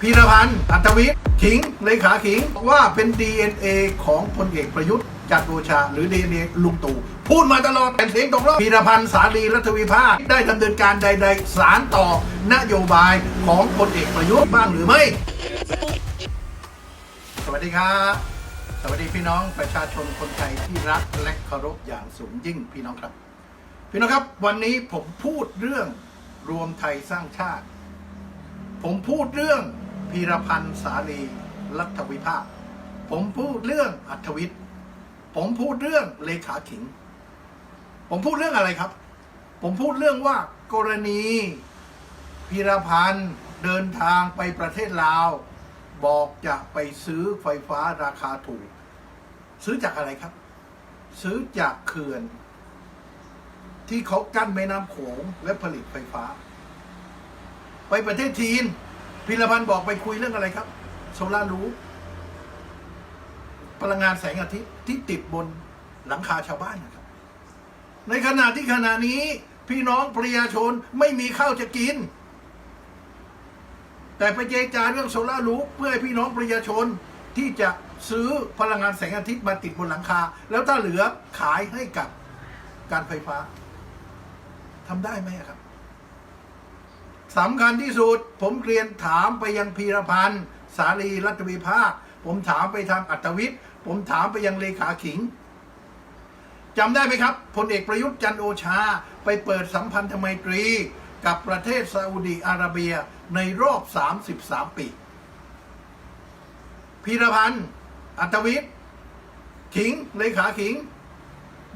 พีรพันธ์อัตวิทย์ขิงเลขาขิงบอกว่าเป็น DNA ของพลเอกประยุทธ์จันทร์โอชา หรือ DNA ลุงตู่พูดมาตลอดเป็นเสียงตกรอบพีรพันธ์สาลีรัฐวิภาคได้ดำเนินการใด ๆ สารต่อนโยบายของพลเอกประยุทธ์บ้างหรือไม่ สวัสดีครับ สวัสดีพี่น้องประชาชนคนไทยที่รักและเคารพอย่างสูงยิ่งพี่น้องครับ พี่น้องครับ วันนี้ผมพูดเรื่องรวมไทยสร้างชาติ ผมพูดเรื่อง พีรพันธ์สาลีรัฐวิภาค ผมพูดเรื่องอัธวิทย์ผมพูดเรื่องเลขาขิง ผมพูดเรื่องอะไรครับ ผมพูดเรื่องว่ากรณีพีรพันธ์เดินทางไปประเทศลาว บอกจะไปซื้อไฟฟ้าราคาถูก ซื้อจากอะไรครับ ซื้อจากเขื่อน ที่เขากั้นแม่น้ำโขงและผลิตไฟฟ้า ไปประเทศจีน พิรพันธ์บอกไปคุยเรื่องอะไรครับ โซลาร์รูฟพลังงานแสงอาทิตย์ที่ติดบนหลังคาชาวบ้านนะครับ ในขณะที่ขณะนี้ พี่น้องประชาชนไม่มีข้าวจะกิน แต่ไปเจรจาเรื่องโซลาร์รูฟเพื่อให้พี่น้องประชาชนที่จะซื้อพลังงานแสงอาทิตย์มาติดบนหลังคา แล้วถ้าเหลือขายให้กับการไฟฟ้าทำได้ไหมครับ สำคัญที่สุด ผมเรียนถามไปยังพีรพันธ์สาลีรัฐวิภาค ผมถามไปทางอัตวิทย์ ผมถามไปยังเลขาขิงจำได้ไหมครับพลเอกประยุทธ์จันโอชา ไปเปิดสัมพันธไมตรี กับประเทศซาอุดีอาระเบียในรอบ 33 ปีพีรพันธ์อัตวิทย์ขิงเลขาขิง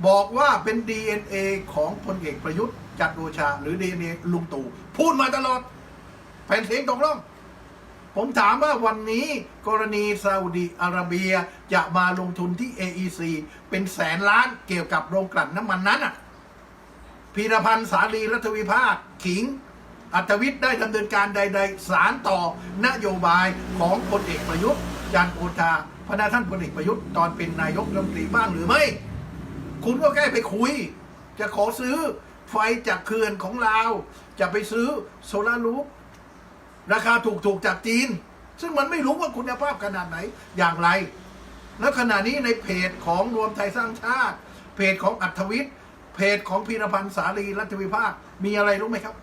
บอกว่าเป็น DNA ของพลเอกประยุทธ์ จันทร์โอชา หรือ DNA ลุงตู่พูดมาตลอดแผ่นเสียงตกลงผมถามว่าวันนี้กรณีซาอุดีอาระเบียจะมาลงทุนที่ AEC เป็นแสนล้านเกี่ยวกับโรงกลั่นน้ำมันนั้นอะพีรพันธ์สาลีรัฐวิภาค ขิง อัตวิทย์ได้ดำเนินการใด ๆ สารต่อนโยบายของพลเอกประยุทธ์จันทร์โอชาพระนาท่านพลเอกประยุทธ์ตอนเป็นนายกรัฐมนตรีบ้างหรือไม่ คุณก็แค่ไปคุย จะขอซื้อ ไฟจากเขื่อนของลาจะไปซื้อโซลารูฟราคาถูกๆจากจีน ซึ่งมันไม่รู้ว่าคุณภาพขนาดไหนอย่างไร แล้วขณะนี้ในเพจของรวมไทยสร้างชาติ เพจของอัธวิทย์เพจของพีรพันธ์สาลีรัฐวิภาค มีอะไรรู้ไหมครับ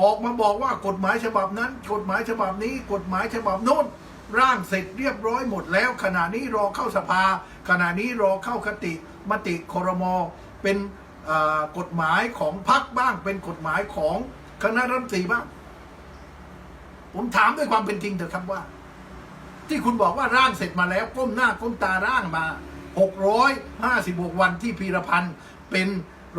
ออกมาบอกว่ากฎหมายฉบับนั้น กฎหมายฉบับนี้ กฎหมายฉบับโน้นร่างเสร็จเรียบร้อยหมดแล้ว ขณะนี้รอเข้าสภา ขณะนี้รอเข้าคติ มติครมเป็น กฎหมายของพรรคบ้าง เป็นกฎหมายของคณะรัฐมนตรีบ้าง ผมถามด้วยความเป็นจริงเถอะครับว่า ที่คุณบอกว่าร่างเสร็จมาแล้วก้มหน้าก้มตาร่างมา 656 วันที่พีรพันธ์เป็น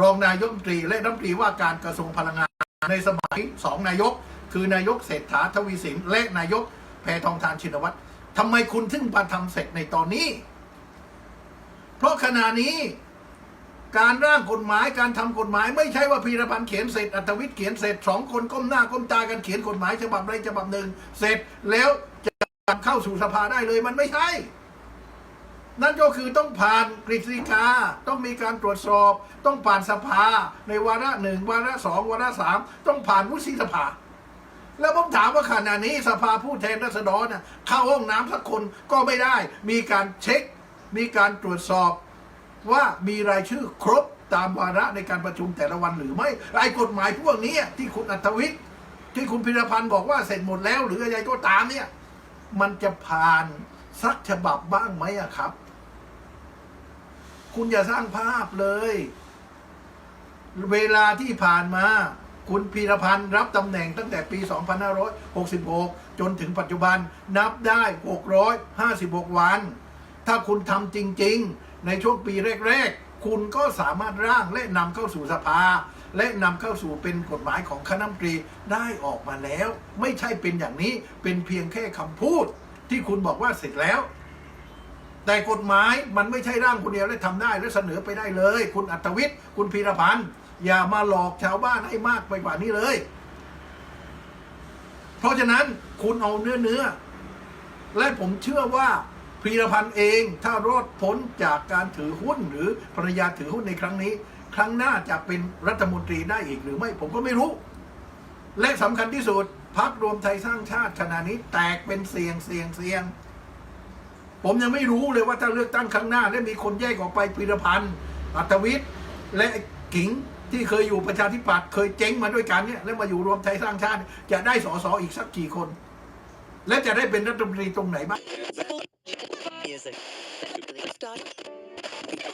รองนายกรัฐมนตรีและรัฐมนตรีว่าการกระทรวงพลังงานในสมัยสองนายก คือนายกเศรษฐาทวีสินและนายกแพทองทานชินวัตรทำไมคุณถึงมาทำเสร็จในตอนนี้ เพราะขณะนี้ การร่างกฎหมายการทำกฎหมาย ไม่ใช่ว่าพีรพันธ์เขียนเสร็จอัตวิทย์เขียนเสร็จสองคนก้มหน้าก้มตากันเขียนกฎหมายฉบับใดฉบับหนึ่ง เสร็จแล้วจะเข้าสู่สภาได้เลยมันไม่ใช่ นั่นก็คือต้องผ่านกฤษฎีกาต้องมีการตรวจสอบ ต้องผ่านสภา ในวาระหนึ่งวาระสองวาระสามต้องผ่านวุฒิสภา แล้วผมถามว่าขณะนี้สภาผู้แทนราษฎรเข้าห้องน้ำสักคนก็ไม่ได้ มีการเช็ค มีการตรวจสอบ ว่ามีรายชื่อครบตามวาระในการประชุมแต่ละวันหรือไม่ไอ้กฎหมายพวกนี้ที่คุณอัตวิทย์ที่คุณพิรพันธ์บอกว่าเสร็จหมดแล้ว หรืออะไรก็ตามเนี่ย มันจะผ่านสักฉบับบ้างไหมอะครับ คุณอย่าสร้างภาพเลย เวลาที่ผ่านมา คุณพีรพันธ์รับตำแหน่งตั้งแต่ปี 2566 จนถึงปัจจุบันนับได้ 656 วัน ถ้าคุณทำจริง ๆ ในช่วงปีแรก ๆ คุณก็สามารถร่างและนำเข้าสู่สภา และนำเข้าสู่เป็นกฎหมายของคณะรัฐมนตรีได้ออกมาแล้ว ไม่ใช่เป็นอย่างนี้เป็นเพียงแค่คำพูด ที่คุณบอกว่าเสร็จแล้ว แต่กฎหมายมันไม่ใช่ร่างคนเดียวและทำได้และเสนอไปได้เลย คุณอัตวิทย์คุณพีรพันธ์อย่ามาหลอกชาวบ้านให้มากไปกว่านี้เลย เพราะฉะนั้นคุณเอาเนื้อเนื้อและผมเชื่อว่า พีรพันธ์เองถ้ารอดพ้นจากการถือหุ้นหรือภรรยาถือหุ้นในครั้งนี้ ครั้งหน้าจะเป็นรัฐมนตรีได้อีกหรือไม่ผมก็ไม่รู้ และสำคัญที่สุดพักรวมไทยสร้างชาติขณะนี้แตกเป็นเสียงเสียงเสียง ผมยังไม่รู้เลยว่าถ้าเลือกตั้งครั้งหน้า แล้มีคนแยกออกไปพิรพันธ์อัตวิทย์และกิงที่เคยอยู่ประชาธิปัตย์เคยเจ๊งมาด้วยกันเนี่ยแล้วมาอยู่รวมไทยสร้างชาติ จะได้สอสออีกสักกี่คน และจะได้เป็นรัฐมนตรีตรงไหนบ้าง Music. Stop.